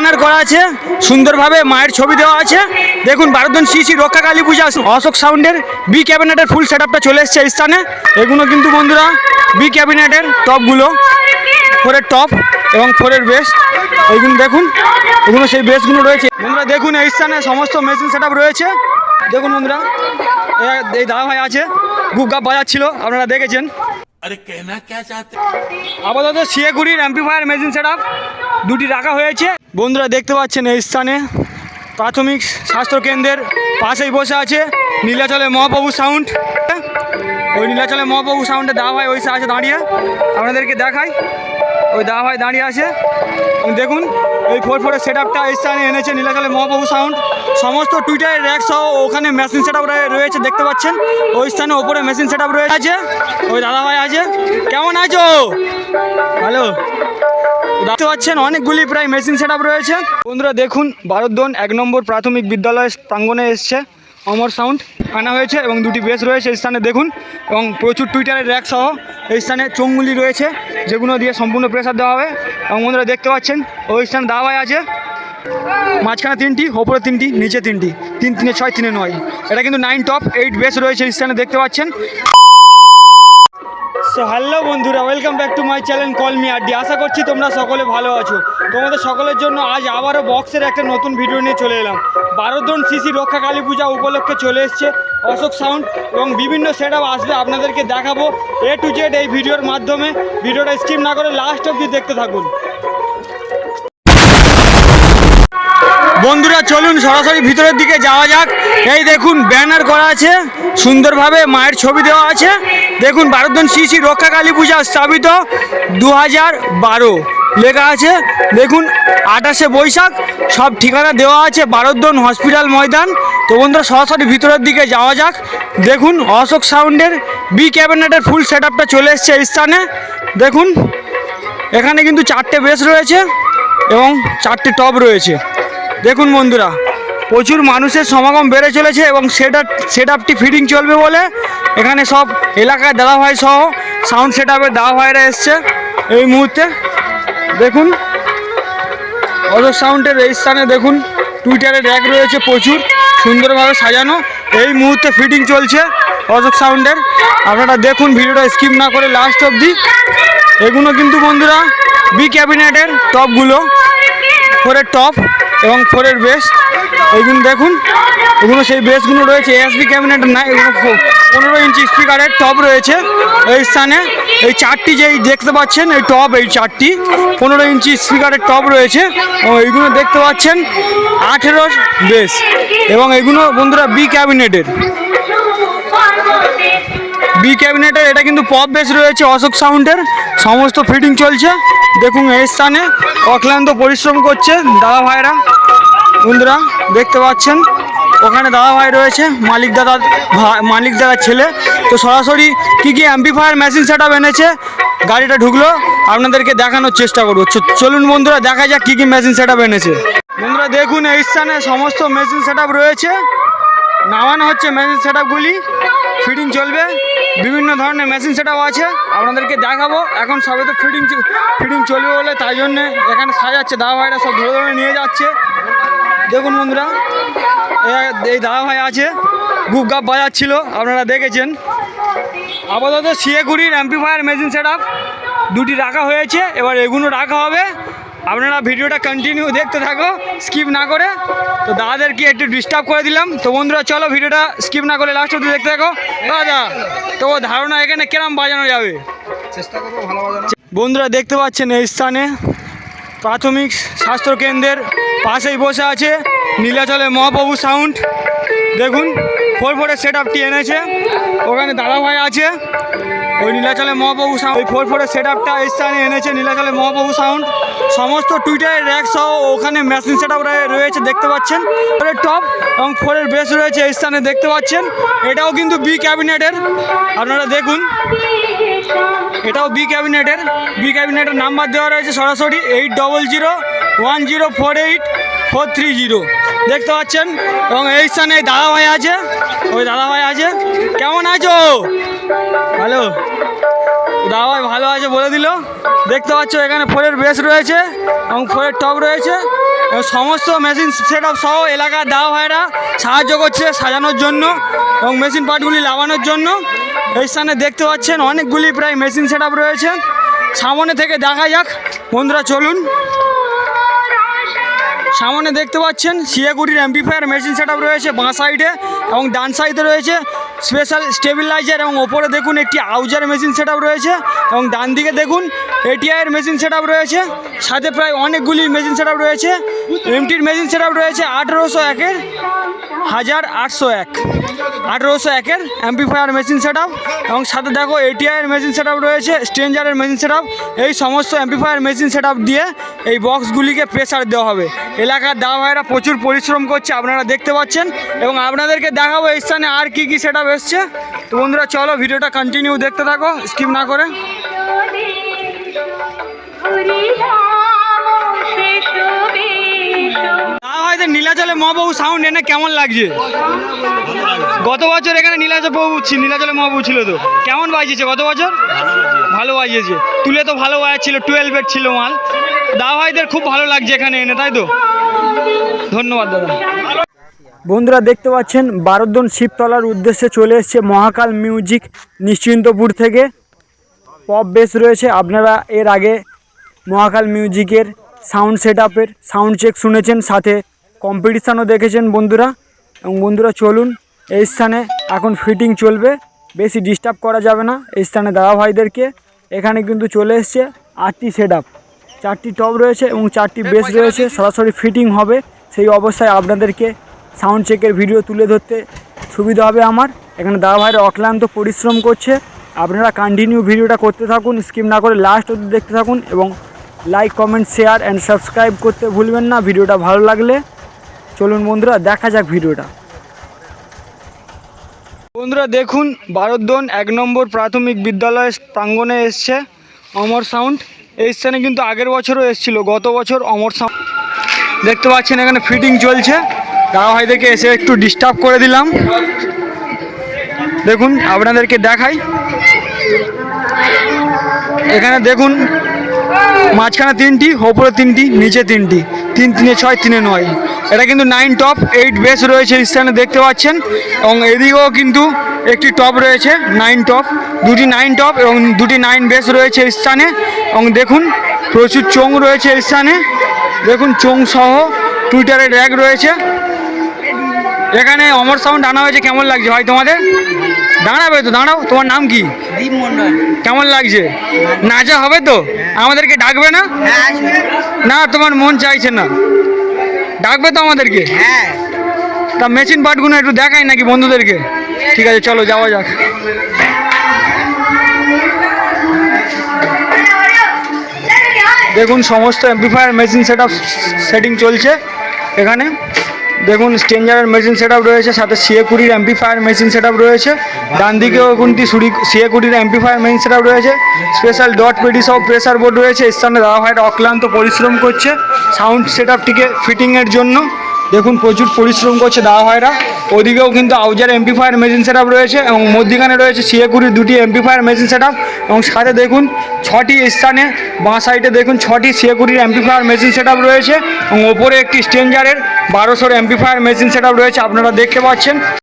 Banner করা আছে সুন্দরভাবে মায়ের ছবি দেওয়া আছে। দেখুন বারোদন শ্রী শ্রী রক্ষা কালী পূজা অশোক সাউন্ডের বি ক্যাবিনেটের ফুল সেট আপটা চলে এসছে স্থানে। এগুলো কিন্তু বন্ধুরা বি ক্যাবিনেটের টপগুলো ফোরের টপ এবং ফোরের বেস্ট এইগুলো দেখুন এগুলো সেই বেস্টগুলো রয়েছে। বন্ধুরা দেখুন এই স্থানে সমস্ত মেশিন সেট রয়েছে। দেখুন বন্ধুরা এই ভাই আছে গুপগাপ বাজাচ্ছিল আপনারা দেখেছেন। আরে কেনা কে আপাতত শিয়াগুড়ির অ্যাম্পিফায়ার মেশিন সেট দুটি রাখা হয়েছে। বন্ধুরা দেখতে পাচ্ছেন এই স্থানে প্রাথমিক স্বাস্থ্যকেন্দ্রের পাশেই বসে আছে নীলাচলে মহাপ্রভু সাউন্ড। ওই নীলাচলে মহাপ্রভু সাউন্ডে দাওয়া ভাই ওই আছে দাঁড়িয়ে আপনাদেরকে দেখাই। ওই দাওয়া ভাই দাঁড়িয়ে আছে। দেখুন, এই ফোর ফোরের সেট আপটা এই স্থানে এনেছে নীলাচলে মহাপ্রভু সাউন্ড। সমস্ত টুইটারের র্যাক সহ ওখানে মেশিন সেট রয়েছে, দেখতে পাচ্ছেন? ওই স্থানে ওপরে মেশিন সেট আপ রয়েছে। ওই দাদা ভাই আছে। কেমন আছো? হ্যালো? দেখতে পাচ্ছেন, অনেকগুলি প্রায় মেশিন সেট রয়েছে। বন্ধুরা দেখুন ভারতদন এক নম্বর প্রাথমিক বিদ্যালয়ের প্রাঙ্গণে এসছে অমর সাউন্ড আনা হয়েছে এবং দুটি বেস রয়েছে এই স্থানে, দেখুন। এবং প্রচুর টুইটারের র্যাক সহ এই স্থানে চোঙগুলি রয়েছে, যেগুলো দিয়ে সম্পূর্ণ প্রেসার দেওয়া হবে। এবং বন্ধুরা দেখতে পাচ্ছেন, ওই স্থানে দাওয়াই আছে। মাঝখানে তিনটি, ওপরে তিনটি, নিচে তিনটি। তিন, তিনে ছয়, তিনে নয়। এটা কিন্তু নাইন টপ এইট বেস রয়েছে এই স্থানে, দেখতে পাচ্ছেন। সো হ্যালো বন্ধুরা welcome back to my channel call me Addy আশা করছি তোমরা সকলে ভালো আছো। তোমাদের সকলের জন্য আজ আবারও বক্সের একটা নতুন ভিডিও নিয়ে চলে এলাম। বারোজন সিসি রক্ষা কালী পূজা উপলক্ষে চলে এসছে। অশোক সাউন্ড এবং বিভিন্ন সেট আসবে আপনাদেরকে দেখাবো এ টু জেড এই ভিডিওর মাধ্যমে। ভিডিওটা স্কিপ না করে লাস্ট অবধি দেখতে থাকুন। বন্ধুরা, চলুন সরাসরি ভিতরের দিকে যাওয়া যাক। এই দেখুন ব্যানার করা আছে। সুন্দরভাবে মায়ের ছবি দেওয়া আছে। দেখুন ভারতন শ্রী শ্রী রক্ষা কালী পূজা স্থাপিত দু হাজার বারো। লেখা আছে, দেখুন, আঠাশে বৈশাখ, সব ঠিকানা দেওয়া আছে ভারতদন হসপিটাল ময়দান। তো বন্ধুরা, সরাসরি ভিতরের দিকে যাওয়া যাক। দেখুন, অশোক সাউন্ডের বি ক্যাবিনেটের ফুল সেট চলে এসছে স্থানে। দেখুন, এখানে কিন্তু চারটে বেস রয়েছে এবং চারটে টপ রয়েছে। দেখুন বন্ধুরা, প্রচুর মানুষের সমাগম বেড়ে চলেছে এবং সেট সেট আপটি ফিটিং চলবে বলে এখানে সব এলাকায় দাদা ভাই সহ সাউন্ড সেট আপের দাদা ভাইরা এসছে এই মুহূর্তে। দেখুন, অজর সাউন্ডের এই স্থানে দেখুন টুইটারে র্যাক রয়েছে প্রচুর, সুন্দরভাবে সাজানো। এই মুহূর্তে ফিটিং চলছে অজক সাউন্ডের আপনারা দেখুন, ভিডিওটা স্কিপ না করে লাস্ট অবধি। এগুলো কিন্তু বন্ধুরা বি ক্যাবিনেটের টপগুলো ফোরের টপ এবং ফোরের বেস ওইগুলো দেখুন, এগুলো সেই বেসগুলো রয়েছে। এসবি ক্যাবিনেট না, এগুলো পনেরো ইঞ্চি স্পিকারের টপ রয়েছে। এই স্থানে এই চারটি যেই দেখতে পাচ্ছেন, এই টপ এই চারটি, পনেরো ইঞ্চি স্পিকারের টপ রয়েছে। এবং এইগুলো দেখতে পাচ্ছেন, আঠেরো বেস এবং এগুলো বন্ধুরা বি ক্যাবিনেটের বি ক্যাবিনেটের এটা কিন্তু পপ বেস রয়েছে অশোক সাউন্ডের সমস্ত ফিটিং চলছে। দেখুন এই স্থানে অক্লান্ত পরিশ্রম করছে দাদা ভাইরা বন্ধুরা, দেখতে পাচ্ছেন, ওখানে দাদা ভাই রয়েছে, মালিক দাদা ভাই- মালিক দাদার ছেলে। তো সরাসরি কী কী অ্যাম্পিফায়ার মেশিন সেট এনেছে, গাড়িটা ঢুকলো, আপনাদেরকে দেখানোর চেষ্টা করব। চলুন বন্ধুরা, দেখা যাক কী কী মেশিন সেট এনেছে। বন্ধুরা, দেখুন এই স্থানে সমস্ত মেশিন সেট রয়েছে। নামানো হচ্ছে মেশিন সেট ফিটিং চলবে। বিভিন্ন ধরনের মেশিন সেট আছে, আপনাদেরকে দেখাবো। এখন সবে তো ফিটিং ফিটিং চলবে বলে তাই জন্যে এখানে সাজাচ্ছে দাদা ভাইরা সব ধরে ধরে নিয়ে যাচ্ছে। দেখুন বন্ধুরা এই দাদা ভাই আছে, গুপ গাপ বাজাচ্ছিল, আপনারা দেখেছেন। আপাতত শিয়াগুড়ির অ্যাম্পিফায়ার মেশিন সেট দুটি রাখা হয়েছে, এবার এগুলো রাখা হবে। আপনারা ভিডিওটা কন্টিনিউ দেখতে থাকো স্কিপ না করে। তো দাদাদেরকে একটু ডিস্টার্ব করে দিলাম। তো বন্ধুরা চলো ভিডিওটা স্কিপ না করে লাস্ট অব্দি দেখতে থাকো। দাদা তো ও ধারণা এখানে কেরম বাজানো যাবে? চেষ্টা করব ভালো বাজানো। বন্ধুরা দেখতে পাচ্ছেন এই স্থানে প্রাথমিক স্বাস্থ্য কেন্দ্রের পাশেই বসে আছে নীলাচলে মহাপ্রভু সাউন্ড দেখুন ফোর ফোরের সেট আপটি এনেছে। ওখানে দাদা ভাই আছে। ওই নীলাচলে মহাপ্রভু সাউন্ড ওই ফোর ফোরের সেট আপটা এই স্থানে এনেছে নীলাচলে মহাপ্রভু সাউন্ড সমস্ত টুইটারের র্যাক সহ ওখানে মেশিন সেট আপ রয়েছে, দেখতে পাচ্ছেন? ফোরের টপ এবং ফোরের বেস রয়েছে, এই স্থানে দেখতে পাচ্ছেন? এটাও কিন্তু বি ক্যাবিনেটের আপনারা দেখুন। এটাও বি ক্যাবিনেটের বি ক্যাবিনেটের নাম্বার দেওয়া রয়েছে সরাসরি eight double zero one zero four eight four three zero দেখতে পাচ্ছেন? এবং এই স্থানে দাদা ভাই আছে। ওই দাদা ভাই আছে। কেমন আছো? হ্যালো দাদা ভাই ভালো আছে বলে দিল। দেখতে পাচ্ছ, এখানে ফোরের বেস রয়েছে এবং ফোরের টপ রয়েছে। সমস্ত মেশিন সেট আপ সহ এলাকার দাওয়া ভাইরা সাহায্য করছে সাজানোর জন্য এবং মেশিন পার্টগুলি লাগানোর জন্য। এই স্থানে দেখতে পাচ্ছেন, অনেকগুলি প্রায় মেশিন সেট রয়েছে। সামনে থেকে দেখা যাক। বন্ধুরা, চলুন। সামনে দেখতে পাচ্ছেন সিয়াগুড়ির অ্যাম্পিফায়ার মেশিন সেট রয়েছে বাঁ সাইডে এবং ডান সাইডে রয়েছে স্পেশাল স্টেবিলাইজার এবং ওপরে দেখুন একটি আউজার মেশিন সেট রয়েছে এবং ডান দিকে দেখুন এটিআইয়ের মেশিন সেট রয়েছে, সাথে প্রায় অনেকগুলি মেশিন সেট রয়েছে এমটির মেশিন সেট রয়েছে আঠেরোশো একের, হাজার আটশো এক। আঠেরোশো একের অ্যাম্পিফায়ার মেশিন সেট এবং সাথে দেখো এটিআইয়ের মেশিন সেট রয়েছে স্ট্রেঞ্জারের মেশিন সেট এই সমস্ত অ্যাম্পিফায়ার মেশিন সেট দিয়ে এই বক্সগুলিকে প্রেসার দেওয়া হবে। এলাকার দাওয়া ভাইরা প্রচুর পরিশ্রম করছে, আপনারা দেখতে পাচ্ছেন। এবং আপনাদেরকে দেখাবো এই স্থানে আর কি কি সেট এসছে। তো বন্ধুরা, চলো ভিডিওটা কন্টিনিউ দেখতে থাকো স্কিপ না করে। নীলাচলে সাউন্ড এনে কেমন লাগছে? গত বছর এখানে নীলাচল নীলাচলে ছিল তো। কেমন বাজিয়েছে গত বছর? ভালো বাজিয়েছে। তুলে তো ছিল মাল। দা ভাইদের খুব ভালো লাগছে এখানে এনে, তাই তো? ধন্যবাদ, দাদা। বন্ধুরা দেখতে পাচ্ছেন বারোদন শিবতলার উদ্দেশ্যে চলে এসছে মহাকাল মিউজিক নিশ্চিন্তপুর থেকে। পপ বেস রয়েছে, আপনারা এর আগে মহাকাল মিউজিকের সাউন্ড সেট আপের সাউন্ড চেক শুনেছেন সাথে কম্পিটিশানও দেখেছেন বন্ধুরা। এবং বন্ধুরা চলুন এই স্থানে এখন ফিটিং চলবে বেশি ডিস্টার্ব করা যাবে না। এই স্থানে দাদা ভাইদেরকে এখানে কিন্তু চলে এসছে আটটি সেট আপ চারটি টপ রয়েছে এবং চারটি বেস রয়েছে সরাসরি ফিটিং হবে। সেই অবস্থায় আপনাদেরকে সাউন্ড চেকের ভিডিও তুলে ধরতে সুবিধা হবে আমার। এখানে দাদা ভাইরা অক্লান্ত পরিশ্রম করছে। আপনারা কন্টিনিউ ভিডিওটা করতে থাকুন স্কিপ না করে লাস্ট অবধি দেখতে থাকুন এবং like comment share and subscribe করতে ভুলবেন না। ভিডিওটা ভালো লাগলে চলুন বন্ধুরা, দেখা যাক ভিডিওটা। বন্ধুরা, দেখুন বারোদ্দন এক নম্বর প্রাথমিক বিদ্যালয়ের প্রাঙ্গণে এসছে অমর সাউন্ড। এই স্থানে কিন্তু আগের বছরও এসেছিল, গত বছর অমর সাউন্ড। দেখতে পাচ্ছেন, এখানে ফিটিং চলছে। দাদা ভাইদেরকে এসে একটু ডিস্টার্ব করে দিলাম। দেখুন, আপনাদেরকে দেখাই। এখানে দেখুন মাঝখানে তিনটি, ওপরে তিনটি, নিচে তিনটি। তিন তিনে ছয়, তিনে নয়। এটা কিন্তু নাইন টপ এইট বেস রয়েছে স্থানে দেখতে পাচ্ছেন। এবং এদিকেও কিন্তু একটি টপ রয়েছে নাইন টপ দুটি নাইন টপ এবং দুটি নাইন বেস রয়েছে স্থানে। এবং দেখুন, প্রচুর চোং রয়েছে স্থানে। দেখুন চোং সহ টুইটারের র্যাক রয়েছে। এখানে অমর সাউন্ড আনা হয়েছে, কেমন লাগছে ভাই তোমাদের? দাঁড়াবে তো দাঁড়াও তোমার নাম কি? কেমন লাগছে? নাচা হবে তো? আমাদেরকে ডাকবে না? হ্যাঁ না তোমার মন চাইছে না। ডাকবে তো আমাদেরকে? হ্যাঁ। তা মেশিন পার্টগুলো একটু দেখাই নাকি বন্ধুদেরকে? ঠিক আছে চলো যাওয়া যাক। দেখুন সমস্ত অ্যাম্পিফায়ার মেশিন সেট সেটিং চলছে এখানে। দেখুন স্টেঞ্জারের মেশিন সেট রয়েছে, সাথে সিএ কুড়ির অ্যাম্পিফায়ার মেশিন সেট রয়েছে। ডান দিকেও কিন্তু সুরি সিএ কুড়ির অ্যাম্পিফায়ার মেশিন সেট রয়েছে। স্পেশাল ডট পেডি সব প্রেসার বোর্ড রয়েছে। স্থানে দাদা ভাইরা অক্লান্ত পরিশ্রম করছে। সাউন্ড সেট আপটিকে ফিটিংয়ের জন্য। দেখুন, প্রচুর পরিশ্রম করছে দাওয়া ভাইরা। ওদিকেও কিন্তু আউজার এমপিফায়ার মেশিন সেট রয়েছে এবং মধ্যিখানে রয়েছে সিএকুড়ির দুটি এমপিফায়ার মেশিন সেট এবং সাথে দেখুন, ছটি স্থানে বাঁ সাইডে দেখুন, ছটি সিএকুড়ির এমপিফায়ার মেশিন সেট রয়েছে এবং ওপরে একটি স্টেঞ্জারের বারোশোর এমপিফায়ার মেশিন সেট রয়েছে, আপনারা দেখতে পাচ্ছেন।